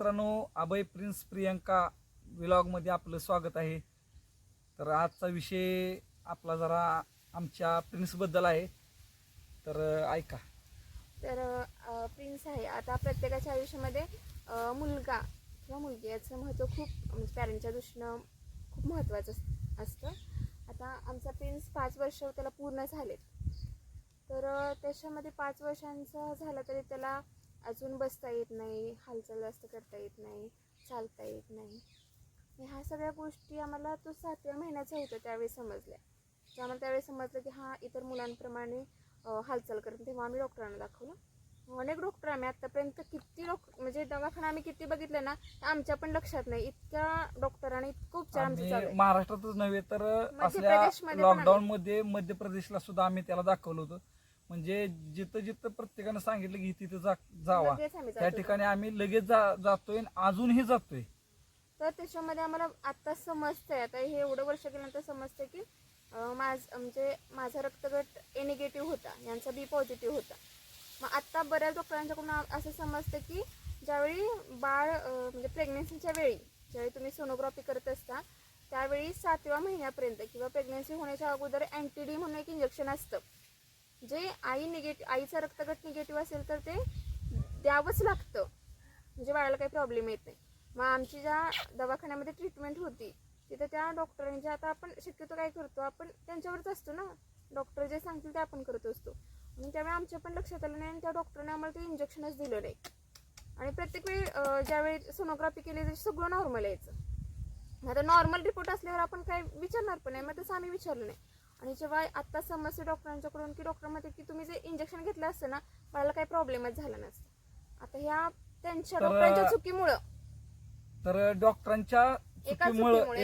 मित्रांनो अभय प्रिन्स प्रियंका व्लॉगमध्ये आपलं स्वागत आहे. तर आजचा विषय आपला जरा आमच्या प्रिन्सबद्दल आहे. तर ऐका. तर अ, प्रिन्स आहे. आता प्रत्येकाच्या आयुष्यामध्ये अ, मुलगा किंवा मुलगी याचं महत्त्व खूप म्हणजे पॅरेंटच्या दृष्टीनं खूप महत्त्वाचं अस- असतं. आता आमचा प्रिन्स पाच वर्ष त्याला पूर्ण झालेत. तर अ, त्याच्यामध्ये पाच वर्षांचा झाला तरी त्याला अजून बसता येत नाही हालचाल जास्त करता येत नाही चालता येत नाही. ह्या सगळ्या गोष्टी आम्हाला तो सातव्या महिन्याचा होता त्यावेळी समजल्या. तर आम्हाला त्यावेळी समजलं की हा इतर मुलांप्रमाणे हालचाल करत तेव्हा आम्ही डॉक्टरांना दाखवलं. अनेक डॉक्टर आम्ही आतापर्यंत किती डॉक म्हणजे दवाखाना आम्ही किती बघितले ना आमच्या पण लक्षात नाही. इतक्या डॉक्टरांनी इतकं उपचार आमचे. महाराष्ट्रातच नव्हे तर लॉकडाऊन मध्ये मध्य प्रदेशला सुद्धा आम्ही त्याला दाखवलं होतं. म्हणजे जिथं जिथं प्रत्येकानं सांगितलं की तिथं जा जावा. लगेच आम्ही त्या जात. ठिकाणी आम्ही लगेच जा जातोय आणि अजूनही जातोय. तर त्याच्यामध्ये आम्हाला आता समजतंय. आता हे एवढं वर्ष गेल्यानंतर समजतंय की अं, माझ म्हणजे माझा रक्तगट ए निगेटिव्ह होता. यांचा बी पॉझिटिव्ह होता. मग आता बऱ्याच डॉक्टरांच्याकडून आ- असं समजतं की ज्यावेळी बाळ अं, म्हणजे प्रेग्नेन्सीच्या वेळी ज्यावेळी तुम्ही सोनोग्राफी करत असता त्यावेळी सातव्या महिन्यापर्यंत किंवा प्रेग्नेन्सी होण्याच्या अगोदर अँटी डी म्हणून एक इंजेक्शन असतं. जे आई निगेटिव्ह आईचा रक्तगट निगेटिव्ह असेल तर ते द्यावंच लागतं. म्हणजे बाळाला काही प्रॉब्लेम येत नाही. मग आमची ज्या दवाखान्यामध्ये ट्रीटमेंट होती तिथं त्या डॉक्टरांच्या आता आपण शक्यतो काय करतो आपण त्यांच्यावरच असतो ना. डॉक्टर जे सांगतील ते आपण करत असतो. आणि त्यावेळी आमच्या पण लक्षात आलं नाही आणि त्या डॉक्टरने आम्हाला ते इंजेक्शनच दिलं नाही. आणि प्रत्येक वेळी ज्यावेळी सोनोग्राफी केली तर सगळं नॉर्मल यायचं. आता नॉर्मल रिपोर्ट असल्यावर आपण काय विचारणार पण नाही मग तसं आम्ही विचारलं नाही. आणि जेव्हा आता समस्या डॉक्टरांच्याकडून की डॉक्टर म्हणते की तुम्ही जे इंजेक्शन घेतलं असतं ना मला काही प्रॉब्लेमच झाला नसतं. आता ह्या त्यांच्या डॉक्टरांच्या चुकीमुळं. तर डॉक्टरांच्या एका चुकीमुळं.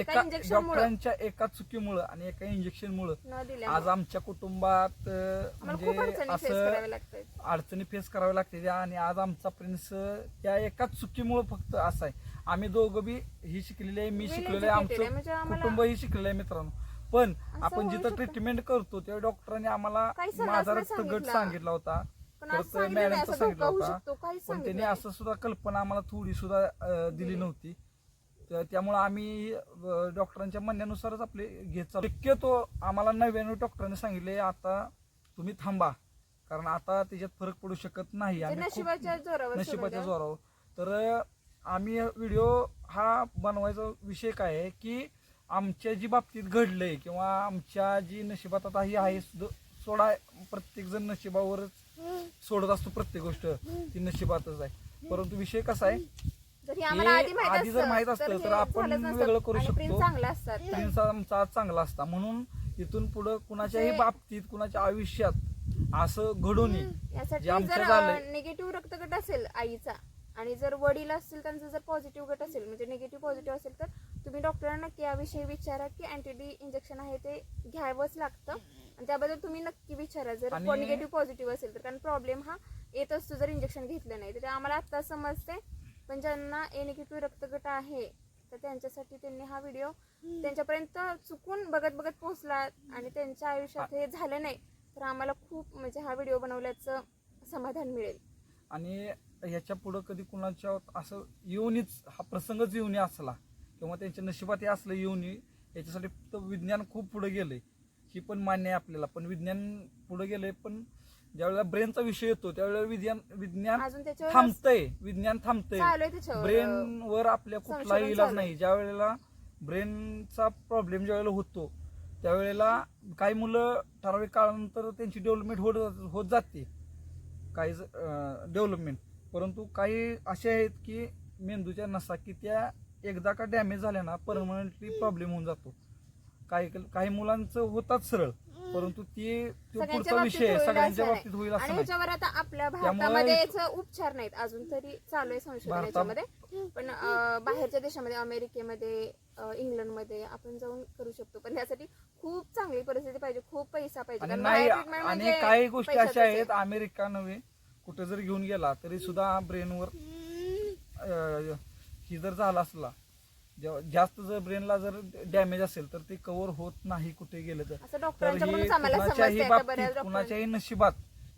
डॉक्टरांच्या एका चुकीमुळं आणि एका इंजेक्शनमुळं न आज आमच्या कुटुंबात म्हणजे असं अडचणी फेस कराव्या लागते आणि आज आमचा प्रिन्स त्या एकाच चुकीमुळे फक्त असं आहे. आम्ही दोघं बी ही शिकलेली आहे मी शिकलेलं आहे म्हणजे आमचं आम्हाला- कुटुंब ही शिकलेलं आहे मित्रांनो. पण आपण जिथं. ट्रीटमेंट करतो त्या डॉक्टरांनी आम्हाला काही सल्लाच माझा नाही रक्तगट सांगितला. सांगितला होता पण असं परत सांगितलं नाही, मॅडमचा असं सांगितला धोका होऊ होता शकतो काहीच पण त्यांनी असं सुद्धा कल्पना आम्हाला थोडी सुद्धा अं, दिली. नव्हती तर त्यामुळे आम्ही अं, डॉक्टरांच्या म्हणण्यानुसारच आपले घेत चालू शक्यतो आम्हाला नव्याण्णव डॉक्टरांनी सांगितले आता तुम्ही थांबा कारण आता त्याच्यात फरक पडू शकत नाही ते आम्ही खूप- नशिबाच्या. जोरावर तर आम्ही व्हिडिओ हा बनवायचा विषय काय आहे की आमच्या जी बाबतीत घडलंय किंवा आमच्या जी नशिबात आता ही आहे सुद्धा- सोडा प्रत्येक जण नशिबावरच सोडत असतो प्रत्येक गोष्ट. ती नशिबातच आहे. परंतु विषय कसा आहे? जर हे आम्हाला हे आधी माहीत आधी जर माहीत असतं तर आपण. वेगळं करू शकतो. चांगला असतात. प्रिन्स आमचा आज चांगला असता. म्हणून इथून पुढं कुणाच्याही जे- बाबतीत कुणाच्या आयुष्यात असं घडू नये. यासाठी जे आमचं जर झालंय. निगेटिव्ह रक्तगट असेल आईचा आणि जर वडील असतील त्यांचा जर पॉझिटिव्ह गट असेल म्हणजे निगेटिव्ह पॉझिटिव्ह असेल तर तुम्ही डॉक्टरांना नक्की याविषयी विचारा की अँटी डी इंजेक्शन आहे ते घ्यावंच लागतं. आणि त्याबद्दल तुम्ही नक्की विचारा. जर आणि- निगेटिव्ह पॉझिटिव्ह असेल तर. कारण प्रॉब्लेम हा येत असतो जर इंजेक्शन घेतलं नाही. तर ते आम्हाला आता समजते पण ज्यांना ए निगेटिव्ह रक्तगट आहे तर त्यांच्यासाठी त्यांनी हा व्हिडिओ त्यांच्यापर्यंत चुकून बघत बघत पोहोचला आणि त्यांच्या आयुष्यात हे झालं नाही तर आम्हाला खूप म्हणजे हा व्हिडिओ बनवल्याचं समाधान मिळेल. आणि ह्याच्या पुढं कधी कुणाच्या असं येऊनच हा प्रसंगच येऊन असला किंवा त्यांच्या नशिबात हे असलं येऊन याच्यासाठी फक्त विज्ञान खूप पुढे गेलंय. ही पण मान्य आहे आपल्याला. पण विज्ञान पुढे गेलंय पण ज्यावेळेला ब्रेनचा विषय येतो त्यावेळेला विज्ञान विज्ञान अजून त्याच्यावर थांबतंय. विज्ञान थांबतंय. आहे त्याच्यावर. ब्रेनवर आपल्या कुठलाही संशोधन इलाज चालू आहे. नाही. ज्या वेळेला ब्रेनचा प्रॉब्लेम ज्या वेळेला होतो त्यावेळेला काही मुलं ठराविक काळानंतर त्यांची डेव्हलपमेंट होत होत जाते. काही डेव्हलपमेंट परंतु काही असे आहेत की मेंदूच्या नसा की त्या एकदा का डॅमेज झाल्या ना परमनंटली प्रॉब्लेम होऊन जातो. काही काही मुलांचं होतात सरळ परंतु ते तो पुढचा विषय आहे सगळ्यांच्या बाबतीत होईल आणि असं नाही. ह्याच्यावर आता आपल्या भारतामध्ये याचं उपचार नाहीत अजून तरी चालू आहे संशोधन भारतात- याच्यामध्ये. पण अं, बाहेरच्या देशामध्ये अमेरिकेमध्ये अं, इंग्लंडमध्ये आपण जाऊन करू शकतो. पण त्यासाठी खूप चांगली परिस्थिती पाहिजे खूप पैसा पाहिजे. आणि कारण नाही आणि म्हणजे काही गोष्टी पैशाचंच अशा आहे. आहेत अमेरिका नव्हे कुठे जर घेऊन गेला तरी सुद्धा ब्रेनवर ही जर झाला असला जेव्हा- जास्त जर ब्रेनला जर डॅमेज असेल तर ते कव्हर होत नाही कुठे गेलं तर. असं तर ही आम्हाला कुणाच्याही समजतंय आता बऱ्याच बाबतीत डॉक्टरांच्या कुणाच्याही नशिबात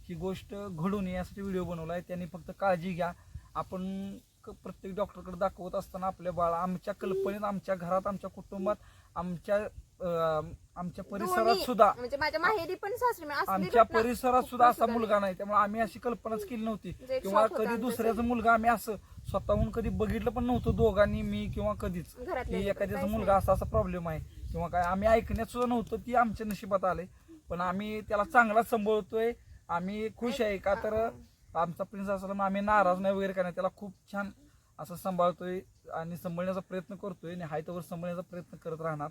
ही गोष्ट घडून यासाठी व्हिडिओ बनवलाय. त्यांनी फक्त काळजी घ्या. आपण क- प्रत्येक डॉक्टरकडे दाखवत असताना आपल्या बाळ आमच्या कल्पनेत आमच्या घरात आमच्या कुटुंबात आमच्या अं, आमच्या परिसरात दोन्ही, सुद्धा म्हणजे माझ्या माहेरी पण सासरी असली आमच्या घटना परिसरात सुद्धा असा मुलगा नाही. त्यामुळे आम्ही अशी कल्पनाच केली नव्हती. म्हणजे एक किंवा shock होता कधी दुसऱ्याचा. मुलगा आम्ही असं स्वतःहून कधी बघितलं पण नव्हतं दोघांनी मी किंवा कधीच. घरातल्या की एखाद्याचा मुलगा असा असा प्रॉब्लेम आहे किंवा काय आम्ही ऐकण्यात सुद्धा नव्हतं ती आमच्या नशिबात आले. पण आम्ही त्याला चांगला सांभाळतोय आम्ही खुश आहे. का तर आमचा प्रिन्स असला आम्ही नाराज नाही वगैरे काय नाही त्याला खूप छान असं सांभाळतोय आणि सांभाळण्याचा प्रयत्न करतोय आणि हाय सांभाळण्याचा प्रयत्न करत राहणार.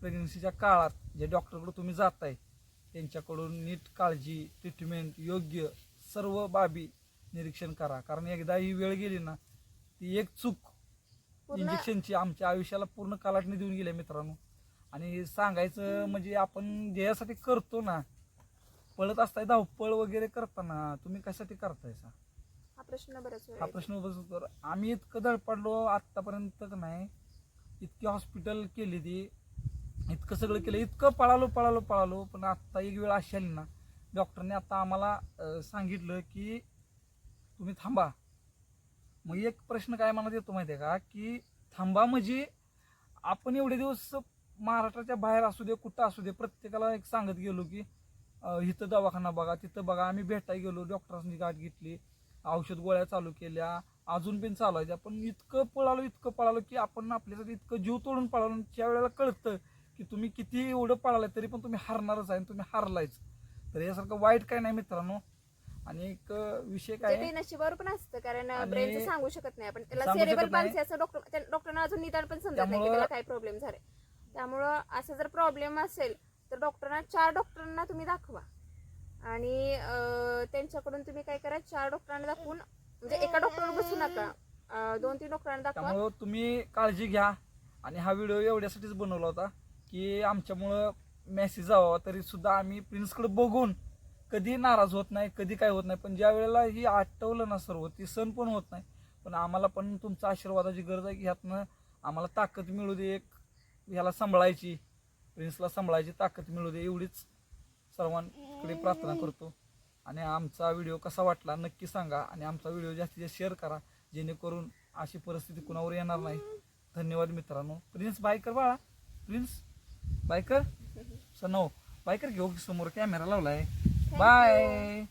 प्रेग्नन्सीच्या काळात जे डॉक्टरकडे तुम्ही जाताय त्यांच्याकडून नीट काळजी ट्रीटमेंट योग्य सर्व बाबी निरीक्षण करा. कारण एकदा ही वेळ गेली ना ती एक चूक पूर्ण- इंजेक्शनची आमच्या आयुष्याला पूर्ण कालाटणी देऊन गेल्या मित्रांनो. आणि सांगायचं म्हणजे आपण ध्येयासाठी करतो ना पळत असताय धावपळ वगैरे करताना तुम्ही कशासाठी करतायसा हा प्रश्न बराच वेळा हा येतो. प्रश्न उपस्थित कर आम्ही इतकं धडपडलो आतापर्यंत का नाही इतकी हॉस्पिटल केली ती इतकं सगळं केलं इतकं पळालो पळालो पळालो पण आता एक वेळ अशी आली ना डॉक्टरने आता आम्हाला अं, सांगितलं की तुम्ही थांबा. मग एक प्रश्न काय मनात येतो माहिती आहे का? की थांबा म्हणजे आपण एवढे दिवस महाराष्ट्राच्या बाहेर असू दे कुठं असू दे प्रत्येकाला एक सांगत गेलो की इथं दवाखाना बघा तिथं बघा. आम्ही भेटायला गेलो डॉक्टर्सनी गाठ घेतली औषध गोळ्या चालू केल्या अजून पण चालू आहेत आपण इतकं पळालो इतकं पळालो की आपण आपल्यासाठी इतकं जीव तोडून पळालो त्या वेळेला कळतं की तुम्ही किती एवढं पळालाय तरी पण तुम्ही हारणारच आहे आणि तुम्ही हारलायच. तर यासारखं वाईट काय नाही मित्रांनो. आणि एक विषय काय ते आहे, ते नशिबावर पण असतं कारण आणि ब्रेनचं सांगू शकत नाही आपण. त्याला सांगू सेरेबल नाही. पाल्सी असं डॉक्टर डॉक्टरना अजून निदान पण समजत नाही की त्यामुळं- त्याला काय प्रॉब्लेम झाले त्यामुळं असं जर प्रॉब्लेम असेल तर डॉक्टरना चार डॉक्टरांना तुम्ही दाखवा. आणि अं, त्यांच्याकडून तुम्ही काय करा चार डॉक्टरांना दाखवून म्हणजे एका डॉक्टरवर बसू नका. अं, दोन तीन डॉक्टरांना दाखवा. त्यामुळं तुम्ही काळजी घ्या. आणि हा व्हिडिओ एवढ्यासाठीच बनवला होता की आमच्यामुळं मेसेज जावा तरी सुद्धा आम्ही प्रिन्सकडे बघून कधी नाराज होत नाही कधी काय होत नाही पण ज्या वेळेला ही आटवलं ना सर्व ती सण पण होत नाही. पण आम्हाला पण तुमचा आशीर्वादाची गरज आहे की ह्यातनं आम्हाला ताकद मिळू दे एक ह्याला सांभाळायची प्रिन्सला सांभाळायची ताकद मिळू दे एवढीच सर्वांकडे प्रार्थना करतो. आणि आमचा व्हिडिओ कसा वाटला नक्की सांगा आणि आमचा व्हिडिओ जास्तीत जास्त शेअर करा जेणेकरून अशी परिस्थिती कुणावर येणार नाही. धन्यवाद मित्रांनो. प्रिन्स बायकर बाळा. Prince biker? सनो बायकर घेऊ समोर कॅमेरा लावला आहे Bye.